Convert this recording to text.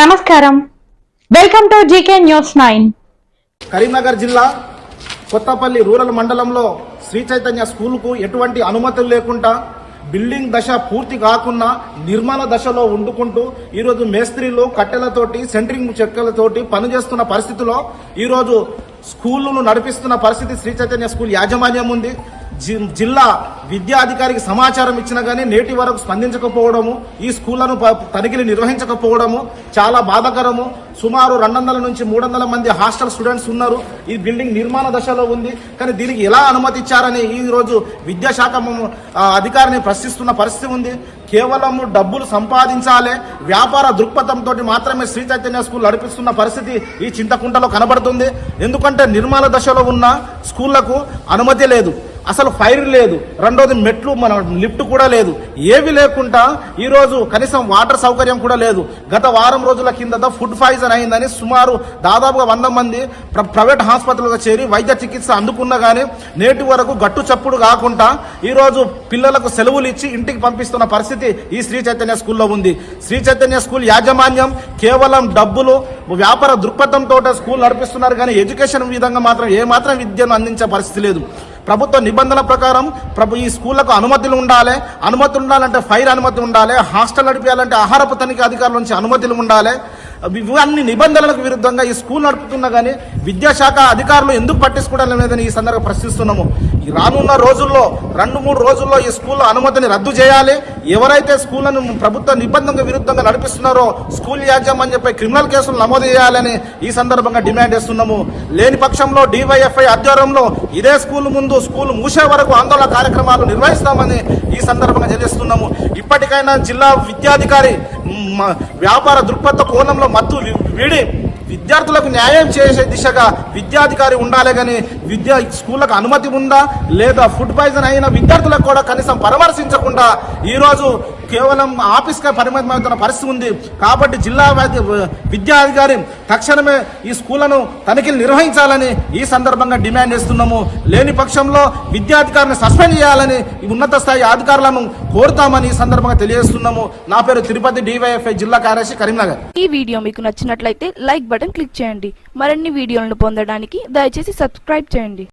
నమస్కారం. Welcome to GK news nine. Karimnagar జిల్లా Kothapalli rural మండలంలో శ్రీ చైతన్య స్కూల్కు ఎటువంటి అనుమతులు లేకుండా బిల్డింగ్ దశ పూర్తి కాకుండా నిర్మాణ దశలో వండుకుంటూ ఈరోజు మేస్త్రీలు కట్టెలతోటి సెంట్రింగ్ చెక్కలతోటి పనిచేస్తున్న పరిస్థితిలో ఈరోజు స్కూళ్ళను నడిపిస్తున్న పరిస్థితి శ్రీ చైతన్య స్కూల్ యాజమాన్యం ఉంది. జిల్లా విద్యాధికారికి సమాచారం ఇచ్చినా కానీ నేటి వరకు స్పందించకపోవడము ఈ స్కూళ్ళను ప- తనిఖీలు నిర్వహించకపోవడము చాలా బాధాకరము. సుమారు రెండు వందల నుంచి మూడు మంది హాస్టల్ స్టూడెంట్స్ ఉన్నారు. ఈ బిల్డింగ్ నిర్మాణ దశలో ఉంది. కానీ దీనికి ఎలా అనుమతి ఇచ్చారని ఈ రోజు విద్యాశాఖ అధికారిని ప్రశ్నిస్తున్న పరిస్థితి ఉంది. కేవలం డబ్బులు సంపాదించాలే వ్యాపార దృక్పథంతో మాత్రమే శ్రీ చైతన్య స్కూల్ నడిపిస్తున్న పరిస్థితి ఈ చింతకుంటలో కనబడుతుంది. ఎందుకంటే నిర్మాణ దశలో ఉన్న స్కూళ్ళకు అనుమతి లేదు. అసలు ఫైర్ లేదు. రెండోది మెట్లు మన లిఫ్ట్ కూడా లేదు. ఏవి లేకుండా ఈరోజు కనీసం వాటర్ సౌకర్యం కూడా లేదు. గత వారం రోజుల కిందట ఫుడ్ పాయిజన్ అయిందని సుమారు దాదాపుగా వంద మంది ప్ర- ప్రైవేట్ హాస్పిటల్లో చేరి వైద్య చికిత్స అందుకున్నా కానీ నేటి వరకు గట్టు చప్పుడు కాకుండా ఈరోజు పిల్లలకు సెలవులు ఇచ్చి ఇంటికి పంపిస్తున్న పరిస్థితి ఈ శ్రీ చైతన్య స్కూల్లో ఉంది. శ్రీ చైతన్య స్కూల్ యాజమాన్యం కేవలం డబ్బులు వ్యాపార దృక్పథంతో స్కూల్ నడిపిస్తున్నారు కానీ ఎడ్యుకేషన్ విధంగా మాత్రం ఏ మాత్రం విద్యను అందించే పరిస్థితి లేదు. ప్రభుత్వ నిబంధనల ప్రకారం ప్రభు ఈ స్కూళ్ళకు అనుమతులు ఉండాలి. అనుమతులు ఉండాలంటే ఫైర్ అనుమతి ఉండాలి. హాస్టల్ నడిపేయాలంటే ఆహారపు తనిఖీ అధికారుల నుంచి అనుమతులు ఉండాలి. ఇవన్నీ నిబంధనలకు విరుద్ధంగా ఈ స్కూల్ నడుపుతున్నా కానీ విద్యాశాఖ అధికారులు ఎందుకు పట్టించుకోవడం లేదని ఈ సందర్భంగా ప్రశ్నిస్తున్నాము. ఈ రానున్న రోజుల్లో రెండు మూడు రోజుల్లో ఈ స్కూల్ అనుమతిని రద్దు చేయాలి. ఎవరైతే స్కూళ్ళను ప్రభుత్వ నిబంధనకు విరుద్ధంగా నడిపిస్తున్నారో స్కూల్ యాజమాన్యంపై క్రిమినల్ కేసులు నమోదు చేయాలని ఈ సందర్భంగా డిమాండ్ చేస్తున్నాము. లేని పక్షంలో డివైఎఫ్ఐ ఆధ్వర్యంలో ఇదే స్కూల్ ముందు స్కూల్ మూసే వరకు ఆందోళన కార్యక్రమాలు నిర్వహిస్తామని ఈ సందర్భంగా తెలియజేస్తున్నాము. ఇప్పటికైనా జిల్లా విద్యాధికారి వ్యాపార దృక్పథ కోణంలో మత్తు వీడి విద్యార్థులకు న్యాయం చేసే దిశగా విద్యాధికారి ఉండాలి కానీ విద్యా స్కూళ్ళకు అనుమతి ఉందా? లేదా ఫుడ్ పాయిజన్ అయిన విద్యార్థులకు కూడా కనీసం పరామర్శించకుండా ఈరోజు కేవలం ఆఫీస్గా పరిమితమవుతున్న పరిస్థితి ఉంది. కాబట్టి జిల్లా విద్యాధికారి తక్షణమే ఈ స్కూళ్ళను తనిఖీలు నిర్వహించాలని ఈ సందర్భంగా డిమాండ్ చేస్తున్నాము. లేని పక్షంలో విద్యాధికారిని సస్పెండ్ చేయాలని ఉన్నత స్థాయి అధికారులను కోరుతామని ఈ సందర్భంగా తెలియజేస్తున్నాము. నా పేరు తిరుపతి డివైఎఫ్ఐ జిల్లా కార్యదర్శి కరీంనగర్. ఈ వీడియో మీకు నచ్చినట్లయితే లైక్ బటన్ క్లిక్ చేయండి. మరిన్ని వీడియోలను పొందడానికి దయచేసి సబ్స్క్రైబ్ చేయండి.